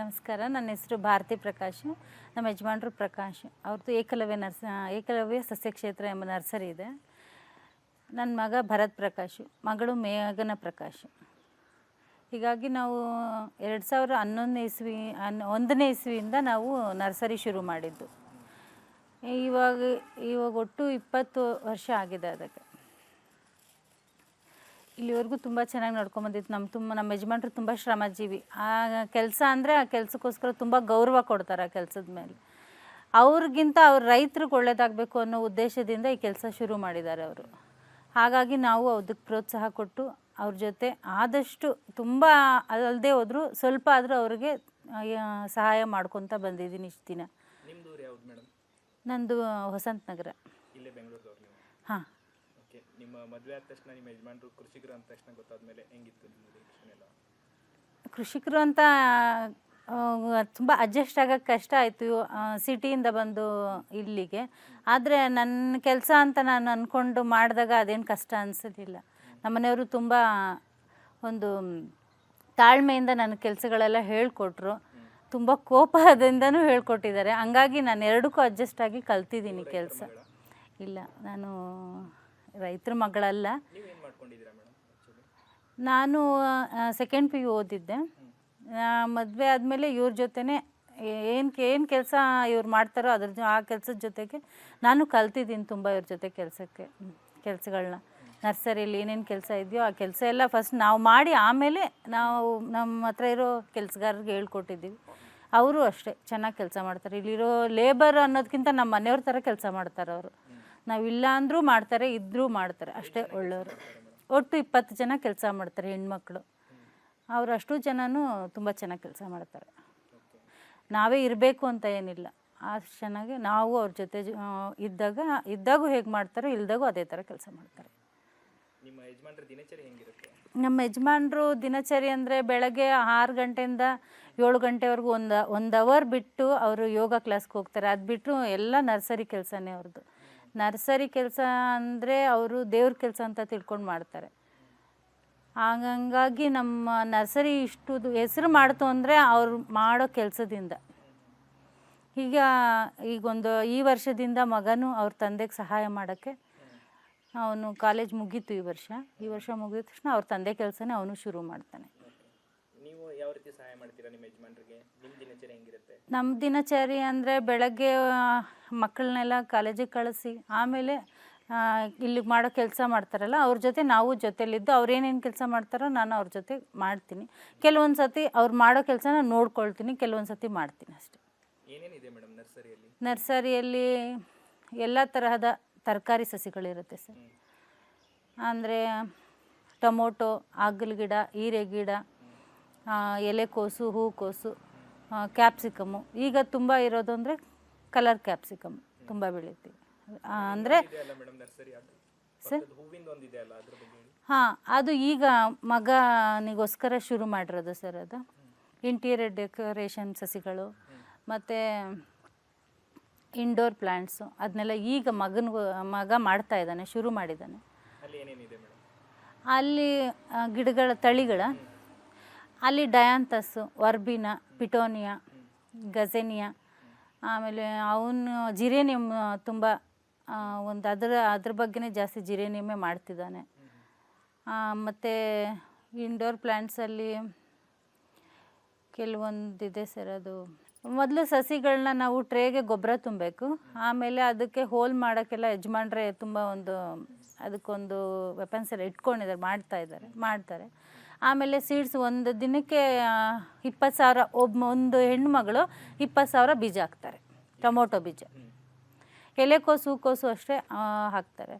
ನಮಸ್ಕಾರ. ನನ್ನ ಹೆಸರು ಭಾರತಿ ಪ್ರಕಾಶ್. ನಮ್ಮ ಯಜಮಾನ್ರು ಪ್ರಕಾಶ್. ಅವ್ರದ್ದು ಏಕಲವ್ಯ ನರ್ಸ ಏಕಲವ್ಯ ಸಸ್ಯಕ್ಷೇತ್ರ ಎಂಬ ನರ್ಸರಿ ಇದೆ. ನನ್ನ ಮಗ ಭರತ್ ಪ್ರಕಾಶ್, ಮಗಳು ಮೇಘನ ಪ್ರಕಾಶ್. ಹೀಗಾಗಿ ನಾವು ಎರಡು ಸಾವಿರ ಹನ್ನೊಂದನೇ ಇಸ್ವಿ ಅನ್ ಒಂದನೇ ಇಸ್ವಿಯಿಂದ ನಾವು ನರ್ಸರಿ ಶುರು ಮಾಡಿದ್ದು. ಇವಾಗ ಇವಾಗ ಒಟ್ಟು ಇಪ್ಪತ್ತು ವರ್ಷ ಆಗಿದೆ ಅದಕ್ಕೆ. ಇಲ್ಲಿವರೆಗೂ ತುಂಬ ಚೆನ್ನಾಗಿ ನೋಡ್ಕೊಂಬಂದಿತ್ತು ನಮ್ಮ ತುಂಬ ನಮ್ಮ ಯಜಮಾನ್ರು ತುಂಬ ಶ್ರಮಜೀವಿ. ಆ ಕೆಲಸ ಅಂದರೆ ಆ ಕೆಲಸಕ್ಕೋಸ್ಕರ ತುಂಬ ಗೌರವ ಕೊಡ್ತಾರೆ ಆ ಕೆಲಸದ ಮೇಲೆ. ಅವ್ರಿಗಿಂತ ಅವ್ರ ರೈತ್ರಿಗೆ ಒಳ್ಳೇದಾಗಬೇಕು ಅನ್ನೋ ಉದ್ದೇಶದಿಂದ ಈ ಕೆಲಸ ಶುರು ಮಾಡಿದ್ದಾರೆ ಅವರು. ಹಾಗಾಗಿ ನಾವು ಅದಕ್ಕೆ ಪ್ರೋತ್ಸಾಹ ಕೊಟ್ಟು ಅವ್ರ ಜೊತೆ ಆದಷ್ಟು ತುಂಬ ಅಲ್ಲದೆ ಹೋದರೂ ಸ್ವಲ್ಪ ಆದರೂ ಅವ್ರಿಗೆ ಸಹಾಯ ಮಾಡ್ಕೊತ ಬಂದಿದ್ದೀನಿ ಇಷ್ಟು ದಿನ. ನಂದು ವಸಂತ ನಗರ ಹಾಂ. ನಿಮ್ಮ ಮದುವೆ ಆದ ತಕ್ಷಣ ನಿಮ್ಮ ಯಜಮಾನರು ಕೃಷಿಕರು ಅಂದ ತಕ್ಷಣ ಗೊತ್ತಾದ್ಮೇಲೆ ಹೆಂಗಿತ್ತು ನಿಮ್ಮ ರಿಯಾಕ್ಷನ್ ಎಲ್ಲ? ಕೃಷಿಕರು ಅಂತ ತುಂಬ ಅಡ್ಜಸ್ಟ್ ಆಗೋಕ್ಕೆ ಕಷ್ಟ ಆಯಿತು ಸಿಟಿಯಿಂದ ಬಂದು ಇಲ್ಲಿಗೆ. ಆದರೆ ನನ್ನ ಕೆಲಸ ಅಂತ ನಾನು ಅಂದ್ಕೊಂಡು ಮಾಡಿದಾಗ ಅದೇನು ಕಷ್ಟ ಅನಿಸೋದಿಲ್ಲ ನಮ್ಮನೆಯವರು ತುಂಬ ಒಂದು ತಾಳ್ಮೆಯಿಂದ ನನ್ನ ಕೆಲಸಗಳೆಲ್ಲ ಹೇಳಿಕೊಟ್ರು. ತುಂಬ ಕೋಪದಿಂದನೂ ಹೇಳ್ಕೊಟ್ಟಿದ್ದಾರೆ. ಹಂಗಾಗಿ ನಾನು ಎರಡಕ್ಕೂ ಅಡ್ಜಸ್ಟ್ ಆಗಿ ಕಲ್ತಿದ್ದೀನಿ ಕೆಲಸ. ಇಲ್ಲ ನಾನು ರೈತರ ಮಗಳಲ್ಲ. ನಾನು ಸೆಕೆಂಡ್ ಪಿ ಯು ಓದಿದ್ದೆ. ಮದುವೆ ಆದಮೇಲೆ ಇವ್ರ ಜೊತೆನೇ ಏನು ಏನು ಕೆಲಸ ಇವ್ರು ಮಾಡ್ತಾರೋ ಅದ್ರ ಆ ಕೆಲಸದ ಜೊತೆಗೆ ನಾನು ಕಲ್ತಿದ್ದೀನಿ ತುಂಬ ಇವ್ರ ಜೊತೆ ಕೆಲಸಕ್ಕೆ ಕೆಲಸಗಳನ್ನ ನರ್ಸರಿಯಲ್ಲಿ ಏನೇನು ಕೆಲಸ ಇದೆಯೋ ಆ ಕೆಲಸ ಎಲ್ಲ ಫಸ್ಟ್ ನಾವು ಮಾಡಿ ಆಮೇಲೆ ನಾವು ನಮ್ಮ ಹತ್ರ ಇರೋ ಕೆಲಸಗಾರರಿಗೆ ಹೇಳ್ಕೊಟ್ಟಿದ್ದೀವಿ. ಅವರು ಅಷ್ಟೇ ಚೆನ್ನಾಗಿ ಕೆಲಸ ಮಾಡ್ತಾರೆ. ಇಲ್ಲಿರೋ ಲೇಬರ್ ಅನ್ನೋದಕ್ಕಿಂತ ನಮ್ಮ ಮನೆಯವ್ರ ಥರ ಕೆಲಸ ಮಾಡ್ತಾರೆ ಅವರು ನಾವಿಲ್ಲ ಅಂದರೂ ಮಾಡ್ತಾರೆ ಇದ್ದರೂ ಮಾಡ್ತಾರೆ. ಅಷ್ಟೇ ಒಳ್ಳೆಯವರು ಒಟ್ಟು ಇಪ್ಪತ್ತು ಜನ ಕೆಲಸ ಮಾಡ್ತಾರೆ ಹೆಣ್ಮಕ್ಳು. ಅವ್ರು ಅಷ್ಟು ಜನನೂ ತುಂಬ ಚೆನ್ನಾಗಿ ಕೆಲಸ ಮಾಡ್ತಾರೆ. ನಾವೇ ಇರಬೇಕು ಅಂತ ಏನಿಲ್ಲ. ಅಷ್ಟು ಚೆನ್ನಾಗಿ ನಾವು ಅವ್ರ ಜೊತೆ ಇದ್ದಾಗ ಇದ್ದಾಗೂ ಹೇಗೆ ಮಾಡ್ತಾರೋ ಇಲ್ದಾಗೂ ಅದೇ ಥರ ಕೆಲಸ ಮಾಡ್ತಾರೆ. ನಿಮ್ಮ ಯಜಮಾನ್ರ ದಿನಚರಿ ಹೆಂಗಿರುತ್ತೆ? ನಮ್ಮ ಯಜಮಾನ್ರು ದಿನಚರಿ ಅಂದರೆ ಬೆಳಗ್ಗೆ ಆರು ಗಂಟೆಯಿಂದ ಏಳು ಗಂಟೆವರೆಗೂ ಒಂದು ಒಂದು ಅವರ್ ಬಿಟ್ಟು ಅವರು ಯೋಗ ಕ್ಲಾಸ್ಗೆ ಹೋಗ್ತಾರೆ. ಅದು ಬಿಟ್ಟು ಎಲ್ಲ ನರ್ಸರಿ ಕೆಲಸನೇ ಅವ್ರದ್ದು ನರ್ಸರಿ ಕೆಲಸ ಅಂದರೆ ಅವರು ದೇವ್ರ ಕೆಲಸ ಅಂತ ತಿಳ್ಕೊಂಡು ಮಾಡ್ತಾರೆ. ಹಂಗಾಗಿ ನಮ್ಮ ನರ್ಸರಿ ಇಷ್ಟು ಹೆಸರು ಮಾಡ್ತು ಅಂದರೆ ಅವ್ರು ಮಾಡೋ ಕೆಲಸದಿಂದ. ಈಗ ಈಗೊಂದು ಈ ವರ್ಷದಿಂದ ಮಗನೂ ಅವ್ರ ತಂದೆಗೆ ಸಹಾಯ ಮಾಡೋಕ್ಕೆ ಅವನು ಕಾಲೇಜ್ ಮುಗೀತು ಈ ವರ್ಷ. ಈ ವರ್ಷ ಮುಗಿದ ತಕ್ಷಣ ಅವ್ರ ತಂದೆ ಕೆಲಸನೇ ಅವನು ಶುರು ಮಾಡ್ತಾನೆ. ರೀತಿ ಸಹಾಯ ಮಾಡ್ತೀರಾ ನಿಮ್ಮ ಯಜಮಾನ್ರಿಗೆ? ನಿಮ್ಮ ದಿನಚರಿ ಹೆಂಗಿರುತ್ತೆ? ನಮ್ಮ ದಿನಚರಿ ಅಂದರೆ ಬೆಳಗ್ಗೆ ಮಕ್ಕಳನ್ನೆಲ್ಲ ಕಾಲೇಜಿಗೆ ಕಳಿಸಿ ಆಮೇಲೆ ಇಲ್ಲಿ ಇಲ್ಲಿಗೆ ಮಾಡೋ ಕೆಲಸ ಮಾಡ್ತಾರಲ್ಲ ಅವ್ರ ಜೊತೆ ನಾವು ಜೊತೆಲಿದ್ದು ಅವ್ರು ಏನೇನು ಕೆಲಸ ಮಾಡ್ತಾರೋ ನಾನು ಅವ್ರ ಜೊತೆ ಮಾಡ್ತೀನಿ. ಕೆಲವೊಂದು ಸತಿ ಅವ್ರು ಮಾಡೋ ಕೆಲಸನ ನೋಡ್ಕೊಳ್ತೀನಿ ಕೆಲವೊಂದು ಸತಿ ಮಾಡ್ತೀನಿ ಅಷ್ಟೇ. ಏನೇನಿದೆ ಮೇಡಮ್ ನರ್ಸರಿಯಲ್ಲಿ? ನರ್ಸರಿಯಲ್ಲಿ ಎಲ್ಲ ತರಹದ ತರಕಾರಿ ಸಸಿಗಳಿರುತ್ತೆ ಸರ್. ಅಂದರೆ ಟೊಮೊಟೊ ಆಗಲ್ ಗಿಡ ಹೀರೆ ಗಿಡ ಎಲೆಕೋಸು ಹೂಕೋಸು ಕ್ಯಾಪ್ಸಿಕಮ್ಮು ಈಗ ತುಂಬ ಇರೋದು ಅಂದರೆ ಕಲರ್ ಕ್ಯಾಪ್ಸಿಕಮ್ ತುಂಬ ಬೆಳಿತೀವಿ ಅಂದರೆ ಸರ್ ಹಾಂ ಅದು ಈಗ ಮಗನಿಗೋಸ್ಕರ ಶುರು ಮಾಡಿರೋದು ಸರ್ ಅದು. ಇಂಟೀರಿಯರ್ ಡೆಕೋರೇಷನ್ ಸಸಿಗಳು ಮತ್ತು ಇಂಡೋರ್ ಪ್ಲ್ಯಾಂಟ್ಸು ಅದನ್ನೆಲ್ಲ ಈಗ ಮಗನಿಗೂ ಮಗ ಮಾಡ್ತಾ ಇದ್ದಾನೆ ಶುರು ಮಾಡಿದ್ದಾನೆ. ಅಲ್ಲಿ ಗಿಡಗಳ ತಳಿಗಳ ಅಲ್ಲಿ ಡಯಾಂತಸ್ಸು ವರ್ಬಿನ, ಪಿಟೋನಿಯಾ, ಗಜೆನಿಯಾ, ಆಮೇಲೆ ಅವನು ಜಿರೇನಿಯಮ್ ತುಂಬ ಒಂದು ಅದರ, ಅದ್ರ ಬಗ್ಗೆನೇ ಜಾಸ್ತಿ ಜಿರೇನಿಯಮ್ಮೇ ಮಾಡ್ತಿದ್ದಾನೆ. ಮತ್ತು ಇಂಡೋರ್ ಪ್ಲ್ಯಾಂಟ್ಸಲ್ಲಿ ಕೆಲವೊಂದಿದೆ ಸರ್ ಅದು. ಮೊದಲು ಸಸಿಗಳನ್ನ ನಾವು ಟ್ರೇಗೆ ಗೊಬ್ಬರ ತುಂಬಬೇಕು. ಆಮೇಲೆ ಅದಕ್ಕೆ ಹೋಲ್ ಮಾಡೋಕ್ಕೆಲ್ಲ ಯಜಮಾನ್ರೆ ತುಂಬ ಒಂದು ಅದಕ್ಕೊಂದು ವೆಪನ್ಸ್ ಎಲ್ಲ ಇಟ್ಕೊಂಡಿದ್ದಾರೆ, ಮಾಡ್ತಾ ಇದ್ದಾರೆ, ಮಾಡ್ತಾರೆ. ಆಮೇಲೆ ಸೀಡ್ಸ್ ಒಂದು ದಿನಕ್ಕೆ ಇಪ್ಪತ್ತು ಸಾವಿರ ಒಬ್ಬ ಒಂದು ಹೆಣ್ಮಗಳು ಇಪ್ಪತ್ತು ಸಾವಿರ ಬೀಜ ಹಾಕ್ತಾರೆ, ಟೊಮೊಟೊ ಬೀಜ. ಎಲೆಕೋಸು ಹೂಕೋಸು ಅಷ್ಟೇ ಹಾಕ್ತಾರೆ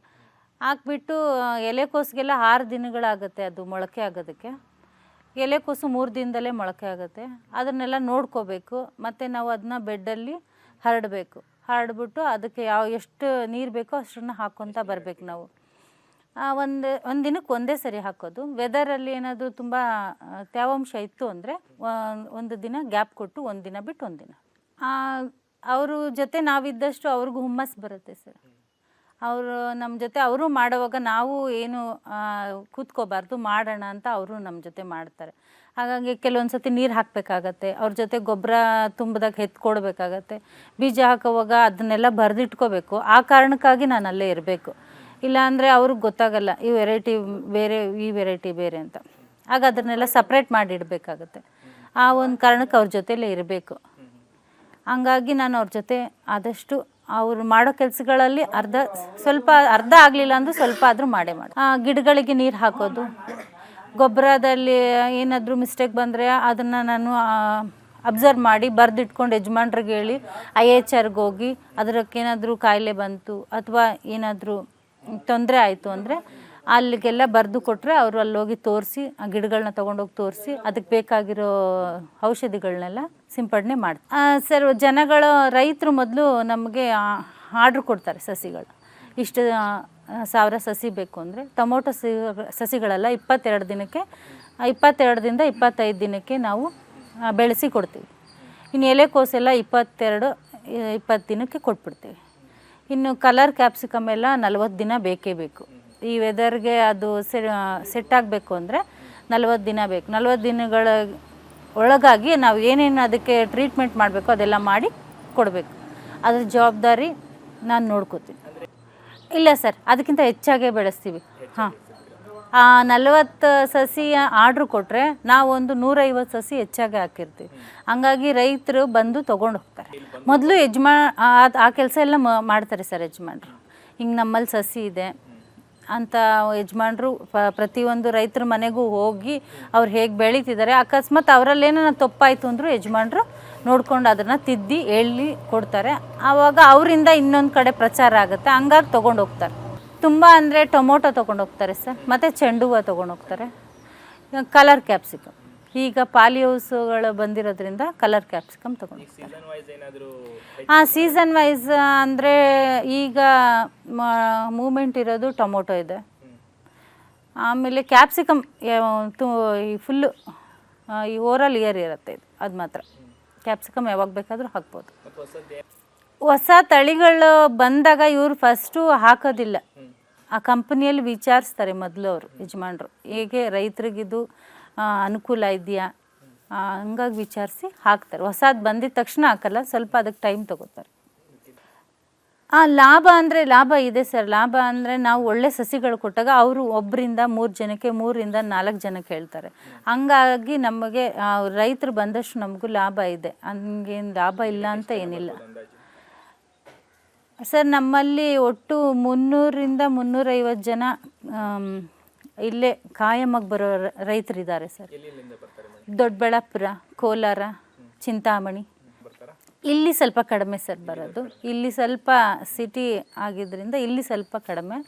ಹಾಕ್ಬಿಟ್ಟು ಎಲೆಕೋಸಿಗೆಲ್ಲ ಆರು ದಿನಗಳಾಗುತ್ತೆ ಅದು ಮೊಳಕೆ ಆಗೋದಕ್ಕೆ. ಎಲೆಕೋಸು ಮೂರು ದಿನದಲ್ಲೇ ಮೊಳಕೆ ಆಗುತ್ತೆ. ಅದನ್ನೆಲ್ಲ ನೋಡ್ಕೋಬೇಕು. ಮತ್ತು ನಾವು ಅದನ್ನ ಬೆಡ್ಡಲ್ಲಿ ಹರಡಬೇಕು. ಹರಡ್ಬಿಟ್ಟು ಅದಕ್ಕೆ ಯಾವ, ಎಷ್ಟು ನೀರು ಬೇಕೋ ಅಷ್ಟನ್ನು ಹಾಕ್ಕೊತ ಬರಬೇಕು ನಾವು. ಒಂದು ಒಂದು ದಿನಕ್ಕೆ ಒಂದೇ ಸರಿ ಹಾಕೋದು. ವೆದರಲ್ಲಿ ಏನಾದರೂ ತುಂಬ ತೇವಾಂಶ ಇತ್ತು ಅಂದರೆ ಒಂದು ದಿನ ಗ್ಯಾಪ್ ಕೊಟ್ಟು ಒಂದು ದಿನ ಬಿಟ್ಟು ಒಂದು ದಿನ. ಅವ್ರ ಜೊತೆ ನಾವಿದ್ದಷ್ಟು ಅವ್ರಿಗೂ ಹುಮ್ಮಸ್ ಬರುತ್ತೆ ಸರ್. ಅವರು ನಮ್ಮ ಜೊತೆ, ಅವರು ಮಾಡುವಾಗ ನಾವು ಏನು ಕೂತ್ಕೋಬಾರ್ದು, ಮಾಡೋಣ ಅಂತ ಅವರು ನಮ್ಮ ಜೊತೆ ಮಾಡ್ತಾರೆ. ಹಾಗಾಗಿ ಕೆಲವೊಂದು ಸತಿ ನೀರು ಹಾಕಬೇಕಾಗತ್ತೆ, ಅವ್ರ ಜೊತೆ ಗೊಬ್ಬರ ತುಂಬಿದಾಗ ಎತ್ಕೊಡ್ಬೇಕಾಗತ್ತೆ. ಬೀಜ ಹಾಕೋವಾಗ ಅದನ್ನೆಲ್ಲ ಬರೆದಿಟ್ಕೋಬೇಕು. ಆ ಕಾರಣಕ್ಕಾಗಿ ನಾನು ಅಲ್ಲೇ ಇರಬೇಕು. ಇಲ್ಲಾಂದರೆ ಅವ್ರಿಗೆ ಗೊತ್ತಾಗಲ್ಲ, ಈ ವೆರೈಟಿ ಬೇರೆ, ಈ ವೆರೈಟಿ ಬೇರೆ ಅಂತ. ಆಗ ಅದನ್ನೆಲ್ಲ ಸಪ್ರೇಟ್ ಮಾಡಿ ಇಡಬೇಕಾಗತ್ತೆ. ಆ ಒಂದು ಕಾರಣಕ್ಕೆ ಅವ್ರ ಜೊತೆಲೇ ಇರಬೇಕು. ಹಂಗಾಗಿ ನಾನು ಅವ್ರ ಜೊತೆ ಆದಷ್ಟು ಅವ್ರು ಮಾಡೋ ಕೆಲಸಗಳಲ್ಲಿ ಅರ್ಧ, ಸ್ವಲ್ಪ ಅರ್ಧ ಆಗಲಿಲ್ಲ ಅಂದರೂ ಸ್ವಲ್ಪ ಆದರೂ ಮಾಡೇ ಮಾಡಿ. ಗಿಡಗಳಿಗೆ ನೀರು ಹಾಕೋದು. ಗೊಬ್ಬರದಲ್ಲಿ ಏನಾದರೂ ಮಿಸ್ಟೇಕ್ ಬಂದರೆ ಅದನ್ನು ನಾನು ಅಬ್ಸರ್ವ್ ಮಾಡಿ ಬರೆದಿಟ್ಕೊಂಡು ಯಜಮಾನ್ರಿಗೆ ಹೇಳಿ, ಐ ಎಚ್ ಆರ್ಗೆ ಹೋಗಿ ಅದಕ್ಕೇನಾದರೂ ಕಾಯಿಲೆ ಬಂತು, ಅಥವಾ ಏನಾದರೂ ತೊಂದರೆ ಆಯಿತು ಅಂದರೆ ಅಲ್ಲಿಗೆಲ್ಲ ಬರೆದು ಕೊಟ್ಟರೆ ಅವರು ಅಲ್ಲಿ ಹೋಗಿ ತೋರಿಸಿ, ಆ ಗಿಡಗಳನ್ನ ತೊಗೊಂಡೋಗಿ ತೋರಿಸಿ, ಅದಕ್ಕೆ ಬೇಕಾಗಿರೋ ಔಷಧಿಗಳನ್ನೆಲ್ಲ ಸಿಂಪಡಣೆ ಮಾಡಿ ಸರ್, ಜನಗಳು ರೈತರು ಮೊದಲು ನಮಗೆ ಆರ್ಡ್ರ್ ಕೊಡ್ತಾರೆ ಸಸಿಗಳು. ಇಷ್ಟು ಸಾವಿರ ಸಸಿ ಬೇಕು ಅಂದರೆ ಟೊಮೊಟೊ ಸಸಿಗಳೆಲ್ಲ ಇಪ್ಪತ್ತೆರಡು ದಿನಕ್ಕೆ ಇಪ್ಪತ್ತೆರಡರಿಂದ ಇಪ್ಪತ್ತೈದು ದಿನಕ್ಕೆ ನಾವು ಬೆಳೆಸಿ ಕೊಡ್ತೀವಿ. ಇನ್ನು ಎಲೆಕೋಸೆಲ್ಲ ಇಪ್ಪತ್ತೆರಡು, ಇಪ್ಪತ್ತು ದಿನಕ್ಕೆ ಕೊಟ್ಬಿಡ್ತೀವಿ. ಇನ್ನು ಕಲರ್ ಕ್ಯಾಪ್ಸಿಕಮ್ ಎಲ್ಲ ನಲವತ್ತು ದಿನ ಬೇಕೇ ಬೇಕು. ಈ ವೆದರ್ಗೆ ಅದು ಸೆಟ್ ಆಗಬೇಕು ಅಂದರೆ ನಲವತ್ತು ದಿನ ಬೇಕು. ನಲವತ್ತು ದಿನಗಳ ಒಳಗಾಗಿ ನಾವು ಏನೇನು ಅದಕ್ಕೆ ಟ್ರೀಟ್ಮೆಂಟ್ ಮಾಡಬೇಕು ಅದೆಲ್ಲ ಮಾಡಿ ಕೊಡಬೇಕು. ಅದ್ರ ಜವಾಬ್ದಾರಿ ನಾನು ನೋಡ್ಕೋತೀನಿ. ಇಲ್ಲ ಸರ್, ಅದಕ್ಕಿಂತ ಹೆಚ್ಚಾಗೇ ಬೆಳೆಸ್ತೀವಿ. ಹಾಂ. ಆ, ನಲವತ್ತು ಸಸಿ ಆರ್ಡ್ರ್ ಕೊಟ್ಟರೆ ನಾವೊಂದು ನೂರೈವತ್ತು ಸಸಿ ಹೆಚ್ಚಾಗಿ ಹಾಕಿರ್ತೀವಿ. ಹಂಗಾಗಿ ರೈತರು ಬಂದು ತೊಗೊಂಡು ಹೋಗ್ತಾರೆ. ಮೊದಲು ಯಜಮಾ, ಆ- ಕೆಲಸ ಎಲ್ಲ ಮಾಡ್ತಾರೆ ಸರ್ ಯಜಮಾನ್ರು. ಹಿಂಗೆ ನಮ್ಮಲ್ಲಿ ಸಸಿ ಇದೆ ಅಂತ ಯಜಮಾನ್ರು ಪ- ಪ್ರತಿಯೊಂದು ರೈತರ ಮನೆಗೂ ಹೋಗಿ ಅವ್ರು ಹೇಗೆ ಬೆಳೀತಿದ್ದಾರೆ, ಅಕಸ್ಮಾತ್ ಅವರಲ್ಲಿ ಏನಾರ ತಪ್ಪಾಯಿತು ಅಂದರೂ ಯಜಮಾನ್ರು ನೋಡ್ಕೊಂಡು ಅದನ್ನು ತಿದ್ದಿ, ಹೇಳಿ ಕೊಡ್ತಾರೆ. ಆವಾಗ ಅವರಿಂದ ಇನ್ನೊಂದು ಕಡೆ ಪ್ರಚಾರ ಆಗುತ್ತೆ. ಹಂಗಾಗಿ ತೊಗೊಂಡು ಹೋಗ್ತಾರೆ. ತುಂಬ ಅಂದರೆ ಟೊಮೊಟೊ ತೊಗೊಂಡು ಹೋಗ್ತಾರೆ ಸರ್ ಮತ್ತು ಚೆಂಡು ಹೂವು ತೊಗೊಂಡು ಹೋಗ್ತಾರೆ. ಕಲರ್ ಕ್ಯಾಪ್ಸಿಕಮ್ ಈಗ ಪಾಲಿ ಹೌಸ್ಗಳು ಬಂದಿರೋದ್ರಿಂದ ಕಲರ್ ಕ್ಯಾಪ್ಸಿಕಮ್ ತೊಗೊಂಡು ಹೋಗ್ತಾರೆ. ಸೀಸನ್ ವೈಸ್ ಏನಾದರೂ ಹಾಂ ಸೀಸನ್ ವೈಸ್ ಅಂದರೆ ಈಗ ಮೂಮೆಂಟ್ ಇರೋದು ಟೊಮೊಟೊ ಇದೆ. ಆಮೇಲೆ ಕ್ಯಾಪ್ಸಿಕಮ್ ತು ಈ ಫುಲ್ಲು ಈ ಓರಲ್ ಇಯರ್ ಇರುತ್ತೆ ಇದು ಅದು ಮಾತ್ರ. ಕ್ಯಾಪ್ಸಿಕಮ್ ಯಾವಾಗ ಬೇಕಾದರೂ ಹಾಕ್ಬೋದು. ಹೊಸ ತಳಿಗಳು ಬಂದಾಗ ಇವರು ಫಸ್ಟು ಹಾಕೋದಿಲ್ಲ. ಆ ಕಂಪ್ನಿಯಲ್ಲಿ ವಿಚಾರಿಸ್ತಾರೆ ಮೊದಲು ಅವರು, ಯಜಮಾನ್ರು. ಹೇಗೆ ರೈತರಿಗಿದು ಅನುಕೂಲ ಇದೆಯಾ? ಹಂಗಾಗಿ ವಿಚಾರಿಸಿ ಹಾಕ್ತಾರೆ. ಹೊಸದು ಬಂದಿದ ತಕ್ಷಣ ಹಾಕಲ್ಲ, ಸ್ವಲ್ಪ ಅದಕ್ಕೆ ಟೈಮ್ ತಗೋತಾರೆ. ಆ, ಲಾಭ ಅಂದರೆ ಲಾಭ ಇದೆ ಸರ್. ಲಾಭ ಅಂದರೆ ನಾವು ಒಳ್ಳೆ ಸಸಿಗಳು ಕೊಟ್ಟಾಗ ಅವರು ಒಬ್ಬರಿಂದ ಮೂರು ಜನಕ್ಕೆ ಮೂರಿಂದ ನಾಲ್ಕು ಜನಕ್ಕೆ ಹೇಳ್ತಾರೆ. ಹಂಗಾಗಿ ನಮಗೆ ರೈತರು ಬಂದಷ್ಟು ನಮಗೂ ಲಾಭ ಇದೆ. ಹಂಗೇನು ಲಾಭ ಇಲ್ಲ ಅಂತ ಏನಿಲ್ಲ. ಸರ್ ನಮ್ಮಲ್ಲಿ ಒಟ್ಟು ಮುನ್ನೂರಿಂದ ಮುನ್ನೂರೈವತ್ತು ಜನ ಇಲ್ಲೇ ಕಾಯಮಾಗಿ ಬರೋ ರೈತರಿದ್ದಾರೆ ಸರ್. ದೊಡ್ಡಬಳ್ಳಾಪುರ ಕೋಲಾರ ಚಿಂತಾಮಣಿ. ಇಲ್ಲಿ ಸ್ವಲ್ಪ ಕಡಿಮೆ ಸರ್ ಬರೋದು. ಇಲ್ಲಿ ಸ್ವಲ್ಪ ಸಿಟಿ ಆಗಿದ್ದರಿಂದ ಇಲ್ಲಿ ಸ್ವಲ್ಪ ಕಡಿಮೆ.